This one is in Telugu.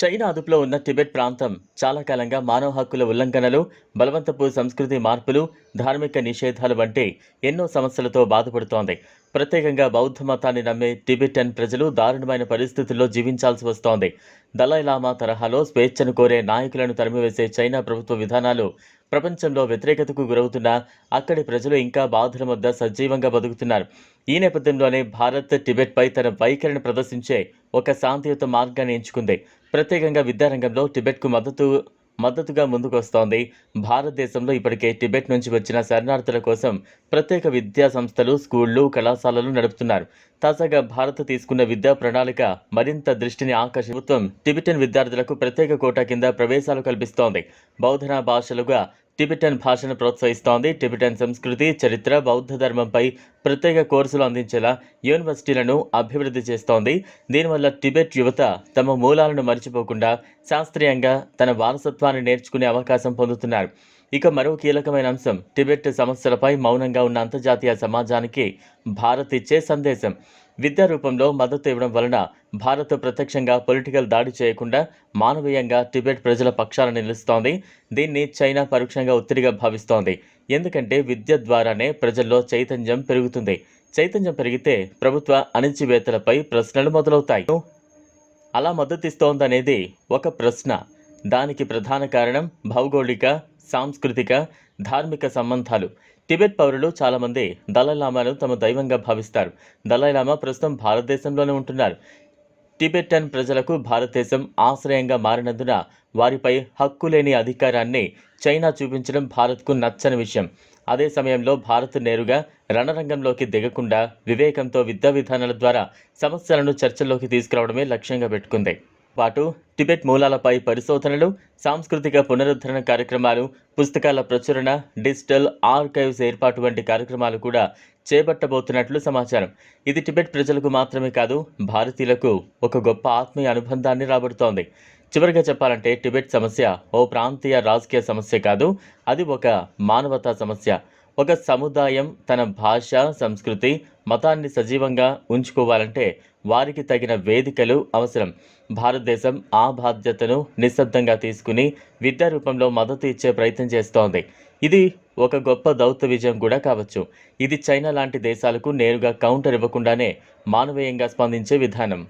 China అదుపులో ఉన్న టిబెట్ ప్రాంతం చాలా కాలంగా మానవ హక్కుల ఉల్లంఘనలు బలవంతపు సంస్కృతి మార్పులు ధార్మిక నిషేధాలు వంటి ఎన్నో సమస్యలతో బాధపడుతోంది. ప్రత్యేకంగా బౌద్ధ మతాన్ని నమ్మే టిబెటన్ ప్రజలు దారుణమైన పరిస్థితుల్లో జీవించాల్సి వస్తోంది. దలైలామా తరహాలో స్వేచ్ఛను కోరే నాయకులను తరిమివేసే చైనా ప్రభుత్వ విధానాలు ప్రపంచంలో వ్యతిరేకతకు గురవుతున్న అక్కడి ప్రజలు ఇంకా బాధల వద్ద సజీవంగా బతుకుతున్నారు. ఈ నేపథ్యంలోనే భారత్ టిబెట్పై తన వైఖరిని ప్రదర్శించే ఒక శాంతియుత మార్గాన్ని ఎంచుకుంది. ప్రత్యేకంగా విద్యారంగంలో టిబెట్కు మద్దతు మద్దతుగా ముందుకొస్తోంది. భారతదేశంలో ఇప్పటికే టిబెట్ నుంచి వచ్చిన శరణార్థుల కోసం ప్రత్యేక విద్యా సంస్థలు స్కూళ్ళు కళాశాలలు నడుపుతున్నారు. తాజాగా భారత్ తీసుకున్న విద్యా ప్రణాళిక మరింత దృష్టిని ఆకర్షి ప్రభుత్వం టిబెటన్ విద్యార్థులకు ప్రత్యేక కోటా కింద ప్రవేశాలు కల్పిస్తోంది. బౌద్ధన భాషలుగా టిబెటన్ భాషను ప్రోత్సహిస్తోంది. టిబెటన్ సంస్కృతి చరిత్ర బౌద్ధ ధర్మంపై ప్రత్యేక కోర్సులు అందించేలా యూనివర్సిటీలను అభివృద్ధి చేస్తోంది. దీనివల్ల టిబెట్ యువత తమ మూలాలను మర్చిపోకుండా శాస్త్రీయంగా తన వారసత్వాన్ని నేర్చుకునే అవకాశం పొందుతున్నారు. ఇక మరో కీలకమైన అంశం టిబెట్ సమస్యలపై మౌనంగా ఉన్న అంతర్జాతీయ సమాజానికి భారత్ ఇచ్చే సందేశం. విద్యా రూపంలో మద్దతు ఇవ్వడం వలన భారత్ ప్రత్యక్షంగా పొలిటికల్ దాడి చేయకుండా మానవీయంగా టిబెట్ ప్రజల పక్షాన నిలుస్తోంది. దీన్ని చైనా పరోక్షంగా ఒత్తిడిగా భావిస్తోంది. ఎందుకంటే విద్య ద్వారానే ప్రజల్లో చైతన్యం పెరుగుతుంది. చైతన్యం పెరిగితే ప్రభుత్వ అణిచివేతలపై ప్రశ్నలు మొదలవుతాయి. అలా మద్దతిస్తోందనేది ఒక ప్రశ్న. దానికి ప్రధాన కారణం భౌగోళిక సాంస్కృతిక ధార్మిక సంబంధాలు. టిబెట్ పౌరులు చాలామంది దళైలామాను తమ దైవంగా భావిస్తారు. దళైలామా ప్రస్తుతం భారతదేశంలోనే ఉంటున్నారు. టిబెటన్ ప్రజలకు భారతదేశం ఆశ్రయంగా మారినందున వారిపై హక్కు లేని అధికారాన్ని చైనా చూపించడం భారత్కు నచ్చని విషయం. అదే సమయంలో భారత్ నేరుగా రణరంగంలోకి దిగకుండా వివేకంతో విద్యా విధానాల ద్వారా సమస్యలను చర్చల్లోకి తీసుకురావడమే లక్ష్యంగా పెట్టుకుంది. పాటు టిబెట్ మూలాలపై పరిశోధనలు సాంస్కృతిక పునరుద్ధరణ కార్యక్రమాలు పుస్తకాల ప్రచురణ డిజిటల్ ఆర్కైవ్స్ ఏర్పాటు వంటి కార్యక్రమాలు కూడా చేపట్టబోతున్నట్లు సమాచారం. ఇది టిబెట్ ప్రజలకు మాత్రమే కాదు భారతీయులకు ఒక గొప్ప ఆత్మీయ అనుబంధాన్ని రాబడుతోంది. చివరిగా చెప్పాలంటే టిబెట్ సమస్య ఓ ప్రాంతీయ రాజకీయ సమస్య కాదు అది ఒక మానవతా సమస్య. ఒక సముదాయం తన భాష సంస్కృతి మతాన్ని సజీవంగా ఉంచుకోవాలంటే వారికి తగిన వేదికలు అవసరం. భారతదేశం ఆ బాధ్యతను నిశ్శబ్దంగా తీసుకుని విద్యా రూపంలో మద్దతు ఇచ్చే ప్రయత్నం చేస్తోంది. ఇది ఒక గొప్ప దౌత్య విజయం కూడా కావచ్చు. ఇది చైనా లాంటి దేశాలకు నేరుగా కౌంటర్ ఇవ్వకుండానే మానవీయంగా స్పందించే విధానం.